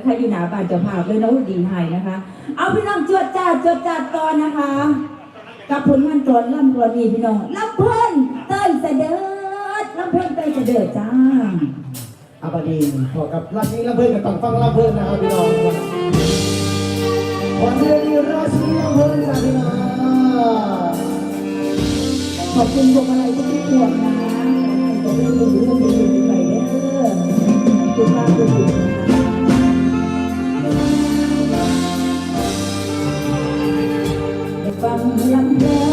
นะคะอยู่หนาบ้านเจ้าภาพเลยน้องดีไฮนะคะ เอาพี่น้องจวดจ้าจวดจ้าตอนนะคะ กับผลงานตอนล่ำกรณีพี่น้องลำเพิ่นเต้ยเสด็จลำเพิ่นเต้ยเสด็จจ้าอาบดีนพอกับรับนี้รับเพื่นกับต้องฟังรับเพื่นนะครับพี่น้องวันเดือนราชินีรับเพื่นจ้าพี่น้องขอบคุณพวกอะไรทุกพวงนะจะได้รู้เรื่องดีๆไปเด้อขอบคุณมากคุณผู้ชม ฟังลำเพ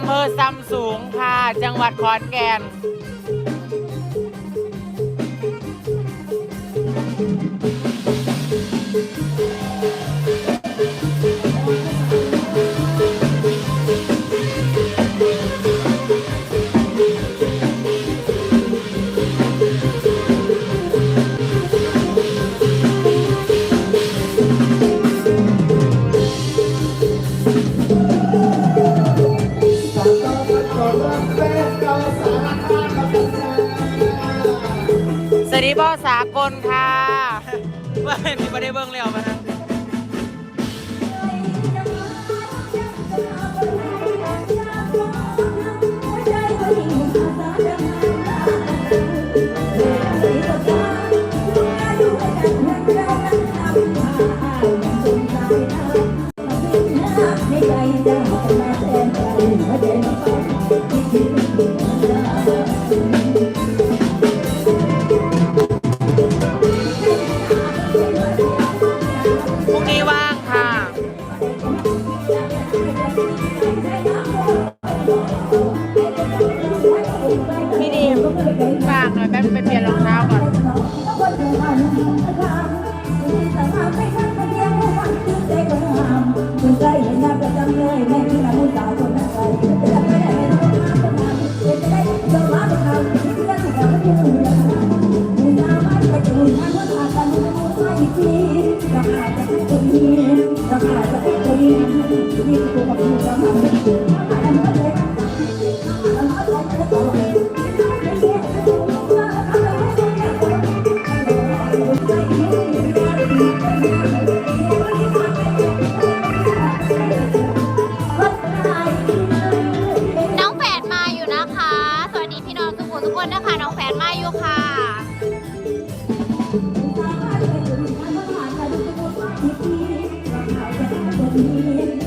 อำเภอซำสูงค่ะ จังหวัดขอนแก่น น้องแฝดมาอยู่นะคะ สวัสดีพี่น้องทุกคนทุกคนนะคะ น้องแฝดมาอยู่ค่ะ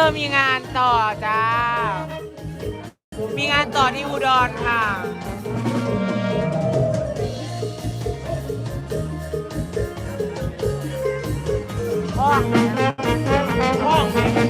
อร์มีงานต่อจ้า มีงานต่อที่อุดรค่ะ ห้องห้อง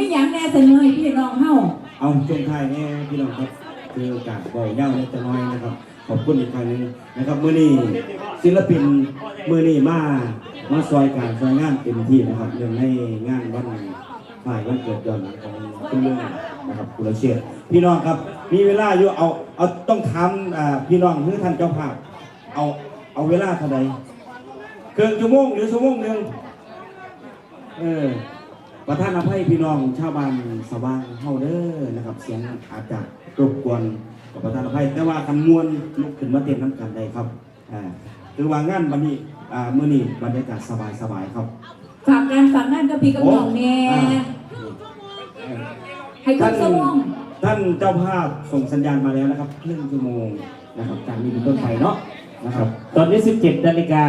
ไปแน่ไม่ยั้งแน่เสนอให้พี่น้องเฮาเอาจงท้ายแน่พี่น้องครับคือโอกาสบ่อยเย้าเล็กจะน้อยนะครับ ขอบคุณอีกครั้งหนึงนะครับเมื้อนี้ศิลปินเมื้อนี้มามาซอยการซอยงานเต็มที่นะครับเรื่องในงานวันฝ่ายวันเกิดย้อนหลังของคุณลุงนะครับคุณเชียรพี่น้องครับ มีเวลาอยู่เอาเอาต้องถามอ่าพี่น้องหรือท่านเจ้าภาพเอาเอาเวลาเท่าใดเคครึ่งชั่วโมงหรือชั่วโมงหนึ่งเออ ประธานอภัยพี่น้องชาวบ้านสว่างเฮาเด้อนะครับ เสียงอาจจะรบกวนกับประธานอภัยแต่ว่าคำมวลลุกขึ้นมาเต้นน้ำกันได้ครับอ่าคือว่างานวันนี้อ่ามื้อนี้บรรยากาศสบายๆครับ ฝากการฝากงานกับพี่กับน้องแน่อ่าให้ทุกสมองท่านเจ้าภาพส่งสัญญาณมาแล้วนะครับครึ่งชั่วโมงนะครับจากนี้เป็นต้นไปเนาะนะคครัรับบตอนนี้ 17นาฬิกา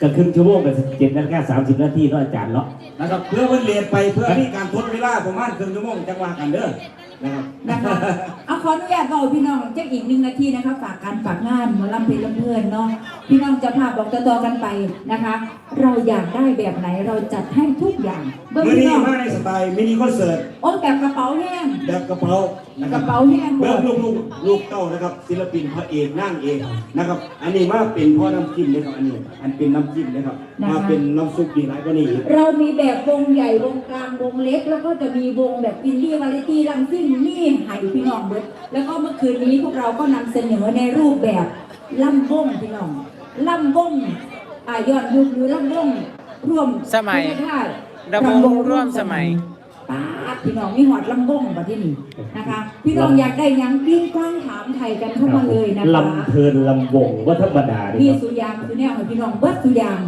กับครึ่งชั่วโมงกับ17นาฬิกา30นาทีเนาะอาจารย์เนาะ นะครับเพื่อเพิ่นเรียนไปเพื่อมีการทดเวลาประมาณครึ่งชั่วโมงจังหวะกันเด้อ นะครับ นะคะเอาขออนุญาตบอกพี่น้องจะอีกหนึ่งนาทีนะคะฝากการฝากงานหมอลำเพลินลำเพลินเนาะพี่น้องจะภาพบอกต่อๆกันไปนะคะ เราอยากได้แบบไหนเราจัดให้ทุกอย่างเบิ้งมื้อพี่นี้น้องมาในสไตล์มินิคอนเสิร์ตโอ้แบบกระเป๋าแห้ง แบบกระเพรานะคกรับระเป๋าแห้งหมเบิ้งดลูกลูกลูกเต้านะครับ ศิลปินพระเอกนั่งเอกนะครับ อันนี้มาเป็นพ่อน้ำจิ้มนะครับอันนี้ อันเป็นน้ำจิ้มนะครับ มาเป็นน้ำซุปดีหลายกว่านี้อีก เรามีแบบวงใหญ่วงกลางวงเล็ก แล้วก็จะมีวงแบบอินดี้วาไรตี้ลำซิ่งนี่ให้พี่น้องเบิดแล้วก็เมื่อคืนนี้พวกเราก็นำเสนอในรูปแบบล่ำวงพี่น้องล่ำวงอ่ายอดยุคหรือล่ำวงร่วมสมัยคุณภาพดำวงร่วมสมัยป้าดพี่น้องมีหอดลำวงประเทศนี้นะคะ พี่น้องอยากได้หยังกิ้งกว้างถามไทยกันเข้ามาเลยนะคะลำเพลินลำวงว่าธรรมดาดิมีครับสุยางคือแนวให้พี่น้องเบิดสุยาง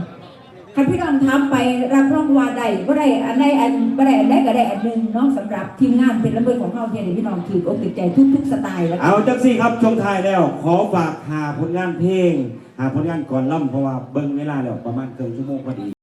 คันพี่น้องทำไปรับรองว่าได้ก็ได้อันใดอันบ่ได้อันใดก็ได้อันหนึ่งเนาะสำหรับทีมงานเป็นระเบิดของเฮาเนี่ยพี่น้องถืออกติดใจทุกๆสไตล์แล้วเอาจังสี่ครับช่วงท้ายแล้ว ขอฝากหาผลงานเพลง หาผลงานก่อนล่ำเพราะว่าเบิ้งเวลาแล้วประมาณเกินชั่วโมงพอดี